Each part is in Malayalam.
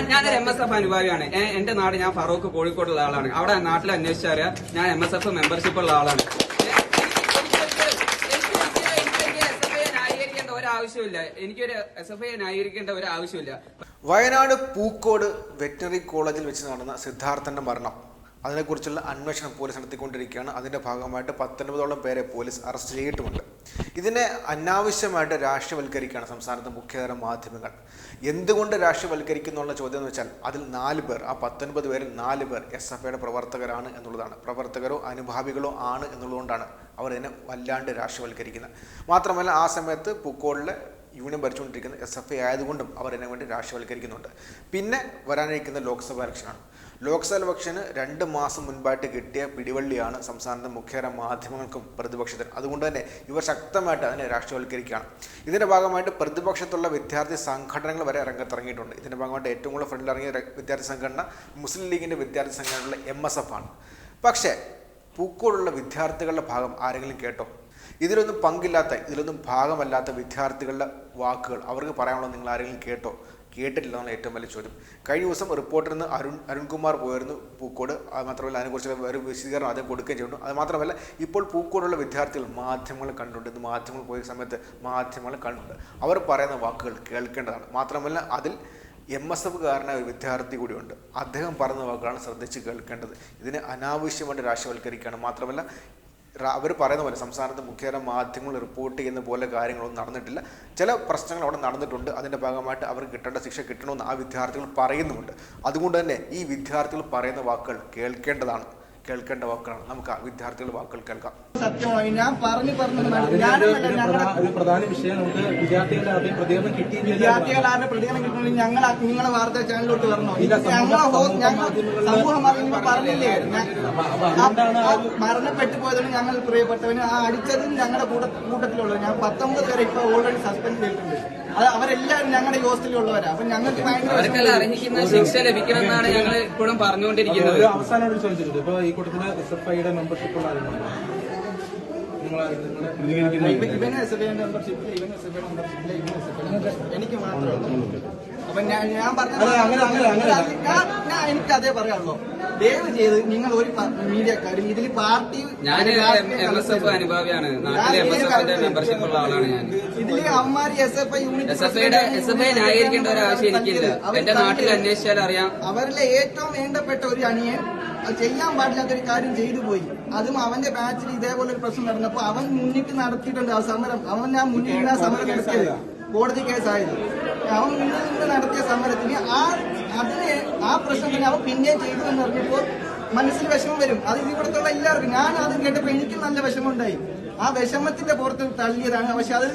ഞാൻ ഞാനൊരു എം എസ് എഫ് അനുഭാവിയാണ്. എന്റെ നാട് ഞാൻ ഫറൂഖ് കോഴിക്കോടുള്ള ആളാണ്. അവിടെ നാട്ടിൽ അന്വേഷിച്ചറിയാം ഞാൻ എം എസ് എഫ് മെമ്പർഷിപ്പ് ഉള്ള ആളാണ്. ആവശ്യമില്ല എനിക്കൊരു എസ് എഫ് ഐ ന്യായീകരിക്കേണ്ട ഒരു ആവശ്യമില്ല വയനാട് പൂക്കോട് വെറ്റിനറി കോളേജിൽ വെച്ച് നടന്ന സിദ്ധാർത്ഥന്റെ മരണം. അതിനെക്കുറിച്ചുള്ള അന്വേഷണം പോലീസ് നടത്തിക്കൊണ്ടിരിക്കുകയാണ്. അതിന്റെ ഭാഗമായിട്ട് പത്തൊൻപതോളം പേരെ പോലീസ് അറസ്റ്റ് ചെയ്തിട്ടുമുണ്ട്. ഇതിനെ അനാവശ്യമായിട്ട് രാഷ്ട്രീയവൽക്കരിക്കുകയാണ് സംസ്ഥാനത്തെ മുഖ്യതരം മാധ്യമങ്ങൾ. എന്തുകൊണ്ട് രാഷ്ട്രീയവൽക്കരിക്കുന്നു എന്നുള്ള ചോദ്യം എന്ന് വെച്ചാൽ അതിൽ നാല് പേർ ആ പത്തൊൻപത് പേരിൽ നാല് പേർ എസ് എഫ് ഐയുടെ പ്രവർത്തകരാണ് എന്നുള്ളതാണ്. പ്രവർത്തകരോ അനുഭാവികളോ ആണ് എന്നുള്ളതുകൊണ്ടാണ് അവർ ഇതിനെ വല്ലാണ്ട് രാഷ്ട്രീയവൽക്കരിക്കുന്നത്. മാത്രമല്ല ആ സമയത്ത് പൂക്കോളിലെ യൂണിയൻ ഭരിച്ചുകൊണ്ടിരിക്കുന്ന എസ് എഫ് ഐ ആയതുകൊണ്ടും അവർ ഇതിനു വേണ്ടി രാഷ്ട്രീയവൽക്കരിക്കുന്നുണ്ട്. പിന്നെ വരാനിരിക്കുന്ന ലോക്സഭാ ഇലക്ഷനാണ്. ലോക്സഭാ ഇലക്ഷന് രണ്ട് മാസം മുൻപായിട്ട് കിട്ടിയ പിടിവള്ളിയാണ് സംസ്ഥാനത്തെ മുഖ്യര മാധ്യമങ്ങൾക്കും പ്രതിപക്ഷത്തിനും. അതുകൊണ്ട് തന്നെ ഇവർ ശക്തമായിട്ട് അതിനെ രാഷ്ട്രീയവൽക്കരിക്കുകയാണ്. ഇതിന്റെ ഭാഗമായിട്ട് പ്രതിപക്ഷത്തുള്ള വിദ്യാർത്ഥി സംഘടനകൾ വരെ രംഗത്തിറങ്ങിയിട്ടുണ്ട്. ഇതിന്റെ ഭാഗമായിട്ട് ഏറ്റവും കൂടുതൽ ഫ്രണ്ടിൽ ഇറങ്ങിയ വിദ്യാർത്ഥി സംഘടന മുസ്ലിം ലീഗിന്റെ വിദ്യാർത്ഥി സംഘടനയുള്ള എം എസ് എഫ് ആണ്. പക്ഷേ പൂക്കോടുള്ള വിദ്യാർത്ഥികളുടെ ഭാഗം ആരെങ്കിലും കേട്ടോ? ഇതിലൊന്നും പങ്കില്ലാത്ത ഇതിലൊന്നും ഭാഗമല്ലാത്ത വിദ്യാർത്ഥികളുടെ വാക്കുകൾ അവർക്ക് പറയാനുള്ളത് നിങ്ങൾ ആരെങ്കിലും കേട്ടോ? കേട്ടിട്ടില്ല എന്നുള്ള ഏറ്റവും വലിയ ചോദ്യം. കഴിഞ്ഞ ദിവസം റിപ്പോർട്ടറിൽ നിന്ന് അരുൺ അരുൺകുമാർ പോയിരുന്നു പൂക്കോട്. അത് മാത്രമല്ല അതിനെക്കുറിച്ച് ഒരു വിശദീകരണം അദ്ദേഹം കൊടുക്കുകയും ചെയ്തു. അത് മാത്രമല്ല ഇപ്പോൾ പൂക്കോടുള്ള വിദ്യാർത്ഥികൾ മാധ്യമങ്ങൾ കണ്ടുണ്ട്. ഇന്ന് മാധ്യമങ്ങൾ പോയ സമയത്ത് മാധ്യമങ്ങൾ കണ്ടുണ്ട്. അവർ പറയുന്ന വാക്കുകൾ കേൾക്കേണ്ടതാണ്. മാത്രമല്ല അതിൽ എം എസ് എഫുകാരനായ ഒരു വിദ്യാർത്ഥി കൂടിയുണ്ട്. അദ്ദേഹം പറയുന്ന വാക്കുകളാണ് ശ്രദ്ധിച്ച് കേൾക്കേണ്ടത്. ഇതിനെ അനാവശ്യമായിട്ട് രാഷ്ട്രീയവൽക്കരിക്കുകയാണ്. മാത്രമല്ല അവർ പറയുന്ന പോലെ സംസ്ഥാനത്ത് മുഖ്യതര മാധ്യമങ്ങൾ റിപ്പോർട്ട് ചെയ്യുന്ന പോലെ കാര്യങ്ങളൊന്നും നടന്നിട്ടില്ല. ചില പ്രശ്നങ്ങൾ അവിടെ നടന്നിട്ടുണ്ട്. അതിന്റെ ഭാഗമായിട്ട് അവർക്ക് കിട്ടേണ്ട ശിക്ഷ കിട്ടണമെന്ന് ആ വിദ്യാർത്ഥികൾ പറയുന്നുമുണ്ട്. അതുകൊണ്ട് തന്നെ ഈ വിദ്യാർത്ഥികൾ പറയുന്ന വാക്കുകൾ കേൾക്കേണ്ടതാണ്. കേൾക്കേണ്ട വാക്കുകളാണ് നമുക്ക് ആ വിദ്യാർത്ഥികളുടെ വാക്കുകൾ കേൾക്കാം. സത്യമാണ് ഞാൻ പറഞ്ഞു പറഞ്ഞു പ്രധാന വിഷയം നമുക്ക് വിദ്യാർത്ഥികളുടെ പ്രതികരണം കിട്ടി വിദ്യാർത്ഥികളുടെ പ്രതികരണം കിട്ടണമെങ്കിൽ ഞങ്ങൾ നിങ്ങളെ വാർത്താ ചാനലിലോട്ട് വരണോ? ഞങ്ങളെ സമൂഹ ഞങ്ങൾ മാധ്യമങ്ങളിൽ സമൂഹ മാധ്യമങ്ങൾ പറഞ്ഞില്ലേ? മരണപ്പെട്ടു പോയതുകൊണ്ട് ഞങ്ങൾ പ്രിയപ്പെട്ടവന് ആ അടിച്ചതും ഞങ്ങളുടെ കൂട്ട കൂട്ടത്തിലുള്ളത്. ഞാൻ പത്തൊമ്പത് പേരെ ഇപ്പൊ ഓൾറെഡി സസ്പെൻഡ് ചെയ്തിട്ടുണ്ട്. അത് അവരെല്ലാവരും ഞങ്ങളുടെ ഈ ഹോസ്റ്റലിലുള്ളവരാ. അപ്പൊ ഞങ്ങൾക്ക് ഭയങ്കര അവർക്കെല്ലാം. അറിഞ്ഞിരിക്കുന്ന ശിക്ഷ ലഭിക്കണമെന്നാണ് ഞങ്ങൾ ഇപ്പോഴും പറഞ്ഞുകൊണ്ടിരിക്കുന്നത്. ഒരു അവസാനം ഒരു ചോദിച്ചിട്ടുണ്ട് ഇപ്പൊ ഈ കൂട്ടത്തിൽ എസ് എഫ് ഐയുടെ മെമ്പർഷിപ്പ് ഉള്ള ആരുണ്ടോ? നിങ്ങൾ ഇവന് എസ് എഫ് ഐ മെമ്പർഷിപ്പില്ല ഇവന് മെമ്പർഷിപ്പില്ല ഇവന് മെമ്പർഷിപ്പില്ല എനിക്ക് മാത്രമേ ഉള്ളൂ. അപ്പൊ ഞാൻ ഞാൻ പറഞ്ഞ എനിക്ക് അതേ പറയാനുള്ളൂ. ദയവ് ചെയ്ത് നിങ്ങൾ ഒരു മീഡിയക്കാരും ഇതിൽ പാർട്ടി ഞാൻ അനുഭാവിയാണ് മെമ്പർഷിപ്പ് ഉള്ള ആളാണ് ഞാൻ. ഇതിൽ അമ്മാരി S F I unit S F ഐയുടെ എസ് എഫ് ഐ ന്യായീകരിക്കേണ്ട ഒരു ആവശ്യം എനിക്കില്ല. എന്റെ നാട്ടിൽ അന്വേഷിച്ചാൽ അറിയാം. അവരിലെ ഏറ്റവും വേണ്ടപ്പെട്ട ഒരു അണിയൻ അത് ചെയ്യാൻ പാടില്ലാത്ത ഒരു കാര്യം ചെയ്തു പോയി. അതും അവന്റെ ബാച്ചിൽ ഇതേപോലെ ഒരു പ്രശ്നം നടന്നപ്പോ അവൻ മുന്നിട്ട് നടത്തിയിട്ടുണ്ട് ആ സമരം. അവൻ ഞാൻ മുന്നിട്ട് ആ സമരം നടത്തിയത്. കോടതി കേസായത് അവൻ ഇന്ന് നടത്തിയ സമരത്തിന് ആ അതിനെ ആ പ്രശ്നത്തിന് അവൻ പിന്നെ ചെയ്തു എന്ന് പറഞ്ഞപ്പോൾ മനസ്സിൽ വിഷമം വരും. അത് ഇവിടുത്തുള്ള എല്ലാവർക്കും ഞാൻ അത് കേട്ടപ്പോൾ എനിക്ക് നല്ല വിഷമം ഉണ്ടായി ആ വിഷമത്തിന്റെ പുറത്ത് തള്ളിയതാണ്. പക്ഷെ അത്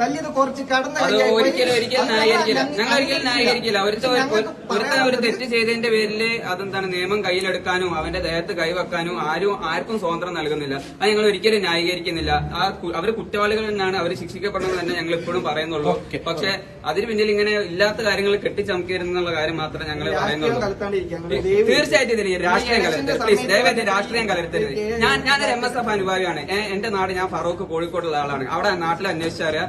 തല്ലിയത് കുറച്ച് കടന്ന ഒരിക്കലും ഒരിക്കലും ന്യായീകരിക്കില്ല. ഞങ്ങൾ ഒരിക്കലും ന്യായീകരിക്കില്ല. ഒരുത്ത ഒരു തെറ്റ് ചെയ്തതിന്റെ പേരിൽ അതെന്താണ്? നിയമം കയ്യിലെടുക്കാനും അവന്റെ ദേഹത്ത് കൈവെക്കാനും ആരും ആർക്കും സ്വാതന്ത്ര്യം നൽകുന്നില്ല. അത് ഞങ്ങൾ ഒരിക്കലും ന്യായീകരിക്കുന്നില്ല. ആ അവർ അവർ കുറ്റവാളികൾ തന്നെയാണ് അവർ ശിക്ഷിക്കപ്പെടണമെന്ന് തന്നെ ഞങ്ങൾ ഇപ്പോഴും പറയുന്നുള്ളൂ. പക്ഷെ അതിന് പിന്നിൽ ഇങ്ങനെ ഇല്ലാത്ത കാര്യങ്ങൾ കെട്ടിച്ചമക്കരുന്നുള്ള കാര്യം മാത്രമേ ഞങ്ങൾ പറയുന്നുള്ളൂ. തീർച്ചയായിട്ടും ഇതിന് രാഷ്ട്രീയം കലർത്തരുത്. പ്ലീസ് സമയത്ത് രാഷ്ട്രീയം കലർത്തരുത്. ഞാൻ ഞാനൊരു എം എസ് എഫ് അനുഭാവിയാണ്. എന്റെ നാട് ഞാൻ ഫറൂഖ് കോഴിക്കോടുള്ള ആളാണ്. അവിടെ നാട്ടിൽ അന്വേഷിച്ചറിയാം.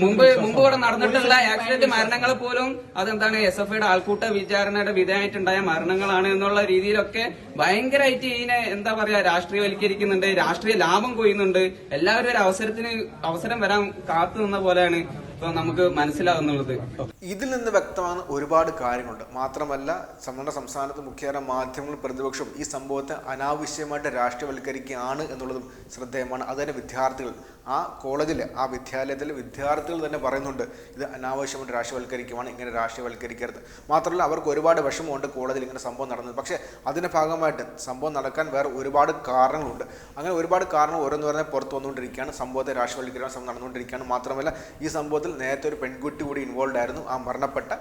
മുമ്പ്. മുമ്പ് ഇവിടെ നടന്നിട്ടുള്ള ആക്സിഡന്റ് മരണങ്ങൾ പോലും അതെന്താണ് എസ് എഫ് ഐയുടെ ആൾക്കൂട്ട വിചാരണയുടെ വിധേയമായിട്ടുണ്ടായ മരണങ്ങളാണ് എന്നുള്ള രീതിയിലൊക്കെ ഭയങ്കരമായിട്ട് ഇതിനെ എന്താ പറയാ രാഷ്ട്രീയവൽക്കരിക്കുന്നുണ്ട് രാഷ്ട്രീയ ലാഭം കൊയ്യുന്നുണ്ട് എല്ലാവരും ഒരു അവസരത്തിന് അവസരം വരാൻ കാത്തു നിന്ന പോലെയാണ് ഇപ്പൊ നമുക്ക് മനസ്സിലാകുന്നുള്ളത്. ഇതിൽ നിന്ന് വ്യക്തമാണ് ഒരുപാട് കാര്യങ്ങളുണ്ട്. മാത്രമല്ല നമ്മുടെ സംസ്ഥാനത്ത് മുഖ്യതര മാധ്യമങ്ങളും പ്രതിപക്ഷവും ഈ സംഭവത്തെ അനാവശ്യമായിട്ട് രാഷ്ട്രീയവൽക്കരിക്കുകയാണ് എന്നുള്ളതും ശ്രദ്ധേയമാണ്. അത് തന്നെ വിദ്യാർത്ഥികൾ. ആ കോളേജിൽ ആ വിദ്യാലയത്തിൽ വിദ്യാർത്ഥികൾ തന്നെ പറയുന്നുണ്ട് ഇത് അനാവശ്യമായിട്ട് രാഷ്ട്രീയവൽക്കരിക്കുവാണ് ഇങ്ങനെ രാഷ്ട്രീയവൽക്കരിക്കരുത്. മാത്രമല്ല അവർക്ക് ഒരുപാട് വിഷമമുണ്ട് കോളേജിൽ ഇങ്ങനെ സംഭവം നടന്നത്. പക്ഷേ അതിന്റെ ഭാഗമായിട്ട് സംഭവം നടക്കാൻ വേറെ ഒരുപാട് കാരണങ്ങളുണ്ട്. അങ്ങനെ ഒരുപാട് കാരണം ഓരോന്ന് പറഞ്ഞാൽ പുറത്ത് വന്നുകൊണ്ടിരിക്കുകയാണ്. സംഭവത്തെ രാഷ്ട്രീയവൽക്കരിക്കാൻ നടന്നുകൊണ്ടിരിക്കുകയാണ്. മാത്രമല്ല ഈ സംഭവത്തിൽ നേരത്തെ ഒരു പെൺകുട്ടി കൂടി ഇൻവോൾവ് ആയിരുന്നു. ആ മരണപ്പെട്ട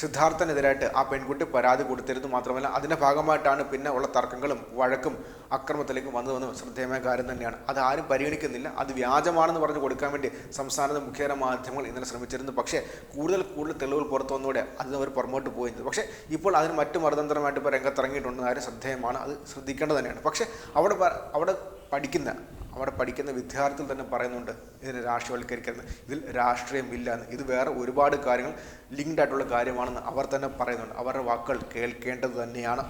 സിദ്ധാർത്ഥനെതിരായിട്ട് ആ പെൺകുട്ടി പരാതി കൊടുത്തിരുന്നു മാത്രമല്ല അതിന്റെ ഭാഗമായിട്ടാണ് പിന്നെ ഉള്ള തർക്കങ്ങളും വഴക്കും അക്രമത്തിലേക്കും വന്നതെന്നും ശ്രദ്ധേയമായ കാര്യം തന്നെയാണ്. അത് ആരും പരിഗണിക്കുന്നില്ല. അത് വ്യാജമാണെന്ന് പറഞ്ഞു കൊടുക്കാൻ വേണ്ടി സംസ്ഥാനത്ത് മുഖ്യതര മാധ്യമങ്ങൾ ഇന്നലെ ശ്രമിച്ചിരുന്നു. പക്ഷേ കൂടുതൽ കൂടുതൽ തെളിവുകൾ പുറത്തു വന്നതോടെ അവർ പുറമോട്ട് പോയി പക്ഷേ ഇപ്പോൾ അതിന് മറ്റു മറുതന്ത്രമായിട്ട് ഇപ്പോൾ രംഗത്തിറങ്ങിയിട്ടുണ്ടെന്ന് ആരും ശ്രദ്ധേയമാണ്. അത് ശ്രദ്ധിക്കേണ്ടത് തന്നെയാണ്. പക്ഷേ അവിടെ അവിടെ പഠിക്കുന്ന അവിടെ പഠിക്കുന്ന വിദ്യാർത്ഥികൾ തന്നെ പറയുന്നുണ്ട് ഇതിനെ രാഷ്ട്രീയവൽക്കരിക്കരുത് ഇതിൽ രാഷ്ട്രീയമില്ല എന്ന് ഇത് വേറെ ഒരുപാട് കാര്യങ്ങൾ ലിങ്ക്ഡ് ആയിട്ടുള്ള കാര്യമാണെന്ന് അവർ തന്നെ പറയുന്നുണ്ട്. അവരുടെ വാക്കുകൾ കേൾക്കേണ്ടത് തന്നെയാണ്.